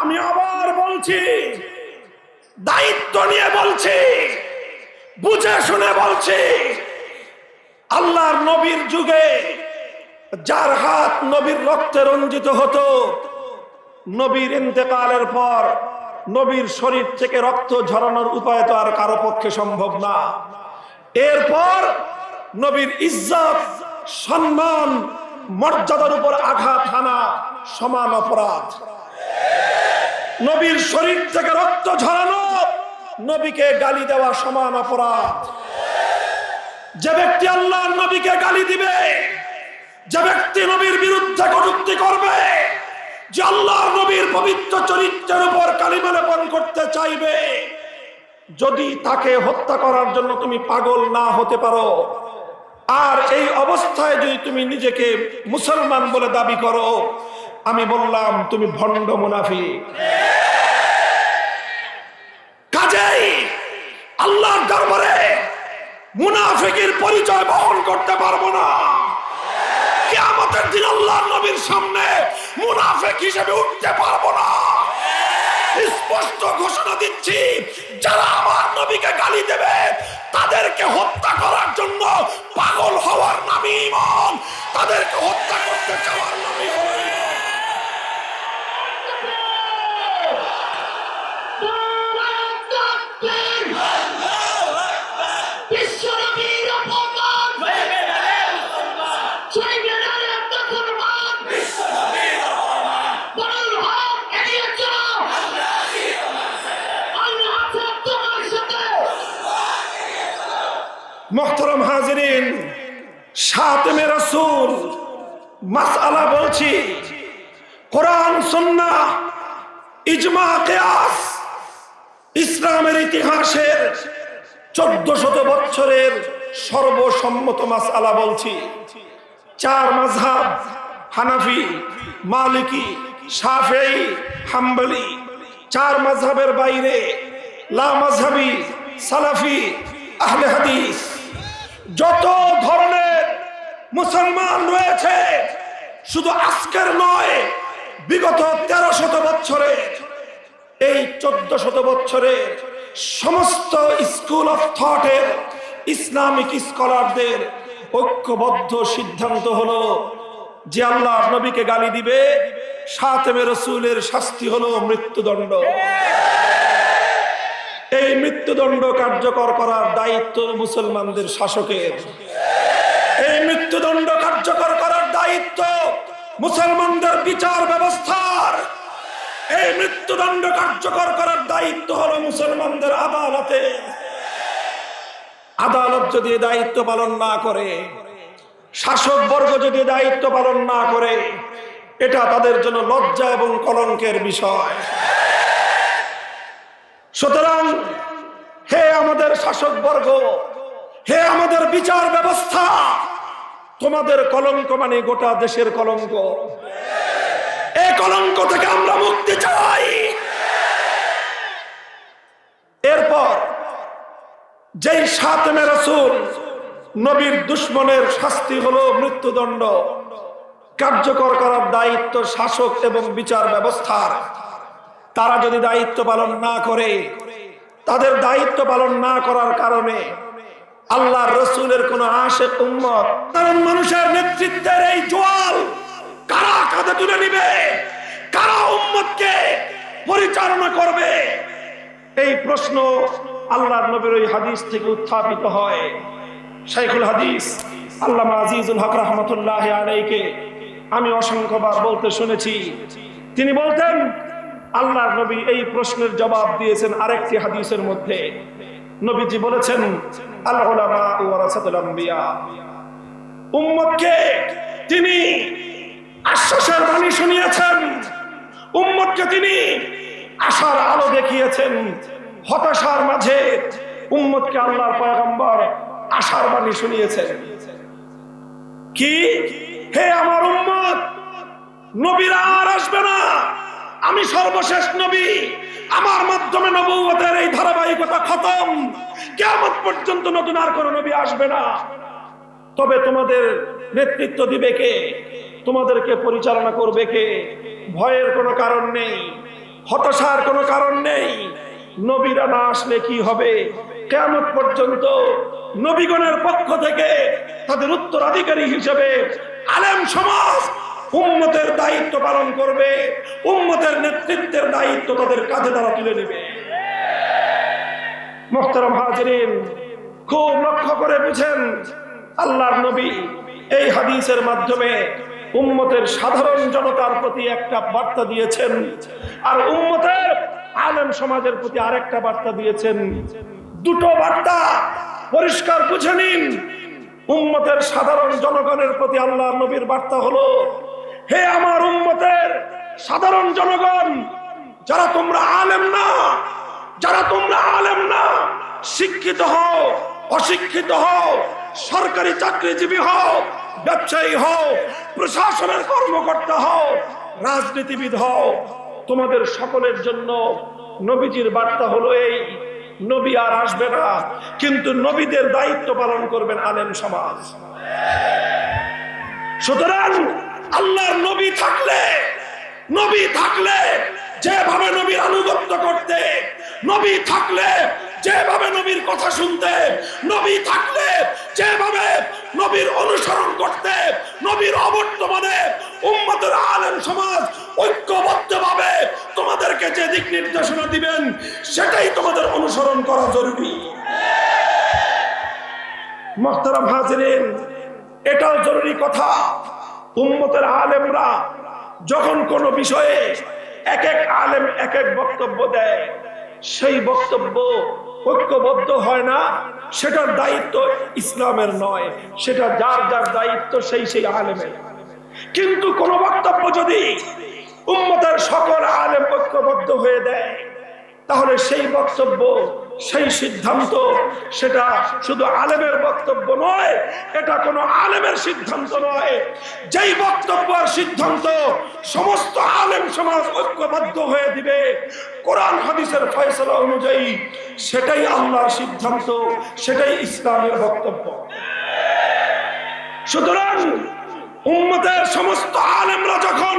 আমি আবার বলছি, দায়িত্ব নিয়ে বলছি, বুঝে শুনে বলছি, আল্লাহর নবীর যুগে যার হাত নবীর রক্তে রঞ্জিত হতো, নবীর ইন্তেকালের পর নবীর শরীর থেকে রক্ত ঝরানোর উপায় তো আর কারও পক্ষে সম্ভব না। এরপর নবীর ইজ্জত, সম্মান, মর্যাদার উপর আঘাত হানা সমান অপরাধ। নবীর শরীর থেকে রক্ত ঝরানো, নবীকে গালি দেওয়া সমান অপরাধ। যে ব্যক্তি আল্লাহর নবীকে গালি দিবে, যে ব্যক্তি নবীর বিরুদ্ধে কটুক্তি করবে, যে আল্লাহর নবীর পবিত্র চরিত্রের উপর কালিমা লেপন করতে চাইবে, যদি তাকে হত্যা করার জন্য তুমি পাগল না হতে পারো, আর এই অবস্থায় যদি তুমি নিজেকে মুসলমান বলে দাবি করো আমি বললাম, তুমি ভণ্ড মুনাফি কাজেই আল্লাহর দরবারে মুনাফিকের পরিচয় বহন করতে পারব না। কেয়ামতের দিন আল্লাহর নবীর সামনে মুনাফিক হিসেবে উঠতে পারব না। স্পষ্ট ঘোষণা দিচ্ছি, যারা আমার নবীকে গালি দেবে, তাদেরকে হত্যা করার জন্য পাগল হওয়ার নামই ইমান, তাদেরকে হত্যা করতে চাওয়ার নামই হলো মাসআলা বলছি। কোরআন সুন্না ইজমা, কেয়াস ইসলামের ইতিহাসের চোদ্দ শত বছরের সর্বসম্মত মাসআলা বলছি। চার মাঝহাব হানাফি, মালিকি সাফেই হাম্বলি। চার মাঝহাবের বাইরে লা সালাফি, আহলে হাদিস। যত ধরনের মুসলমান রয়েছে। শুধু আজকের নয়, বিগত তেরো শত বছরে, এই চোদ্দ শত বছরে সমস্ত স্কুল অফ থটের ইসলামিক স্কলারদের ঐক্যবদ্ধ সিদ্ধান্ত হলো যে আল্লাহ নবীকে গালি দিবে, সাতেমে রসুলের শাস্তি হলো মৃত্যুদণ্ড। এই মৃত্যুদণ্ড কার্যকর করার দায়িত্ব মুসলমানদের শাসকের। এই মৃত্যুদণ্ড কার্যকর করার দায়িত্ব মুসলমানদের বিচার ব্যবস্থার। এই মৃত্যুদণ্ড কার্যকর করার দায়িত্ব হলো মুসলমানদের আদালতে। আদালত যদি দায়িত্ব পালন না করে, শাসক বর্গ যদি দায়িত্ব পালন না করে, এটা তাদের জন্য লজ্জা এবং কলঙ্কের বিষয়। সুতরাং হে আমাদের শাসক বর্গ, হে আমাদের বিচার ব্যবস্থা তোমাদের কলঙ্ক মানে গোটা দেশের কলঙ্ক। এই কলঙ্ক থেকে আমরা মুক্তি চাই। এরপর যেই সাতমে রসুল, নবীর দুশ্মনের শাস্তি হলো মৃত্যুদণ্ড। কার্যকর করার দায়িত্ব শাসক এবং বিচার ব্যবস্থার। তারা যদি দায়িত্ব পালন না করে, তাদের দায়িত্ব পালন না করার কারণে আল্লাহ রসুলের কোন আশে উম্মত। কারণ মানুষের নেতৃত্বের এই জোয়াল কারা কাঁধে তুলে নিবে? কারা উম্মতকে পরিচালনা করবে? এই প্রশ্ন আল্লাহ নবীর ওই হাদিস থেকে উত্থাপিত হয়। শাইখুল হাদিস, আল্লামা আজিজুল হক রহমতুল্লাহ আলাইকে আমি অসংখ্যবার বলতে শুনেছি। তিনি বলতেন, আল্লাহর নবী এই প্রশ্নের জবাব দিয়েছেন আরেকটি হাদিসের মধ্যে। নবীজি বলেছেন উম্মতকে তিনি আশ্বাসের বাণী শুনিয়েছেন, উম্মতকে তিনি আশার আলো দেখিয়েছেন। হতাশার মাঝে উম্মতকে আল্লাহর পয়গম্বর আশার বাণী শুনিয়েছেন। কি? হে আমার উম্মত, নবীরা আর আসবে না। আমি সর্বশেষ নবী। আমার মাধ্যমে নবুয়তের এই ধারাবাহিকতা খতম। কেমন পর্যন্ত নতুন আর কোনো নবী আসবে না। তবে তোমাদের নেতৃত্ব দিবে কে? তোমাদেরকে পরিচালনা করবে কে? ভয়ের কোনো কারণ নেই, হতাশার কোনো কারণ নেই। নবীরা না আসলে কি হবে? কেমন পর্যন্ত নবীগণের পক্ষ থেকে তাদের উত্তরাধিকারী হিসেবে আলেম সমাজ উম্মতের দায়িত্ব পালন করবে, উম্মতের নেতৃত্বের দায়িত্ব তাদের কাঁধে তারা তুলে নেবে। মোহতারাম হাজরিন, খুব লক্ষ্য করে বুঝেন, আল্লাহর নবী এই হাদিসের মাধ্যমে উম্মতের সাধারণ জনতার প্রতি একটা বার্তা দিয়েছেন, আর উম্মতের আলেম সমাজের প্রতি আরেকটা বার্তা দিয়েছেন। দুটো বার্তা পরিষ্কার বুঝে নিন। উম্মতের সাধারণ জনগণের প্রতি আল্লাহর নবীর বার্তা হলো হে আমার উম্মতের সাধারণ জনগণ, যারা তোমরা আলেম না, যারা তোমরা আলেম না, শিক্ষিত হও, অশিক্ষিত হও, সরকারি চাকরিজীবী হও, ব্যবসায়ী হও, প্রশাসনের কর্মকর্তা হও, রাজনীতিবিদ হও, তোমাদের সকলের জন্য নবীজির বার্তা হলো এই, নবী আর আসবে না, কিন্তু নবীদের দায়িত্ব পালন করবেন আলেম সমাজ। সুতরাং আল্লাহর নবী থাকলে নবী থাকলে যেভাবে নবীর আনুগত্য করতে, নবী থাকলে যেভাবে নবীর কথা শুনতে, নবী থাকলে যেভাবে নবীর অনুসরণ করতে, নবীর অবর্তমানে উম্মতের আলেম সমাজ ঐক্যবদ্ধভাবে তোমাদেরকে যে দিক নির্দেশনা দিবেন, সেটাই তোমাদের অনুসরণ করা জরুরি। মোহতারাম হাজরিন, এটাও জরুরি কথা। উম্মতের আলেমরা যখন কোনো বিষয়ে এক এক আলেম এক এক বক্তব্য দেয়, সেই বক্তব্য ঐক্যবদ্ধ হয় না, সেটার দায়িত্ব ইসলামের নয়, সেটা যার যার দায়িত্ব সেই সেই আলেমের। কিন্তু কোন বক্তব্য যদি উম্মতের সকল আলেম ঐক্যবদ্ধ হয়ে দেয়, তাহলে সেই বক্তব্য সেই সিদ্ধান্ত, সেটা শুধু আলেমের বক্তব্য নয়, এটা কোনো আলেমের সিদ্ধান্ত নয়। যেই বক্তব্য আর সিদ্ধান্ত সমস্ত আলেম সমাজ ঐক্যবদ্ধ হয়ে দিবে, কোরআন হাদিসের ফয়সলা অনুযায়ী, সেটাই আল্লাহর সিদ্ধান্ত, সেটাই ইসলামের বক্তব্য। সুতরাং উম্মতের সমস্ত আলেমরা যখন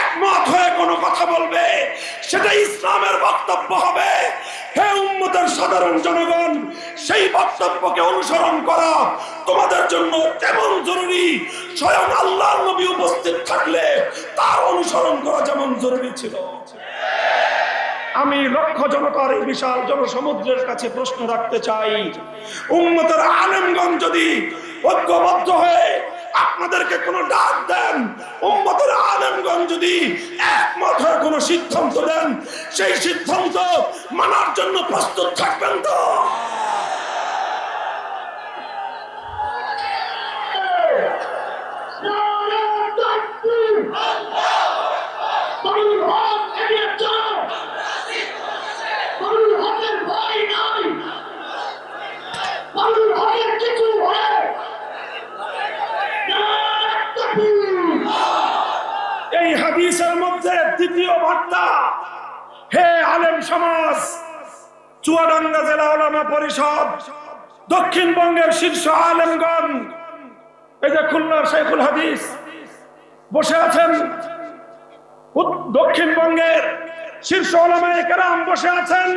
একমত হয়ে কোনো কথা বলবে, সেটা ইসলামের বক্তব্য হবে। হে উম্মতের সাধারণ জনগণ, সেই বক্তব্যকে অনুসরণ করা তোমাদের জন্য তেমন জরুরি। স্বয়ং আল্লাহর নবী উপস্থিত থাকলে তার অনুসরণ করা যেমন জরুরি ছিল। আমি লক্ষ জনতার এই বিশাল জনসমুদ্রের কাছে প্রশ্ন রাখতে চাই। উন্মতের আলেমগঞ্জ যদি ঐক্যবদ্ধ হয়ে আপনাদেরকে কোনো ডাক দেন, উম্মতের আলেমগঞ্জ যদি একমত সিদ্ধান্ত দেন। সেই সিদ্ধান্ত মানার জন্য প্রস্তুত থাকবেন তো নারে তাকবীর বাবুল হক এগিয়ে চলো বাবুল হকের ভয় নাই বাবুল হকের কিছু হয় নারে তাকবীর এই হাদিসের মধ্যে দ্বিতীয় বার্তা হে আলেম সমাজ চুয়াডাঙ্গা জেলা ওলামা পরিষদ, দক্ষিণবঙ্গের শীর্ষ আলেমগণ, এই যে খুলনার শেখুল হাদিস, বসে আছেন। দক্ষিণবঙ্গের শীর্ষ ওলামায় কেরাম বসে আছেন।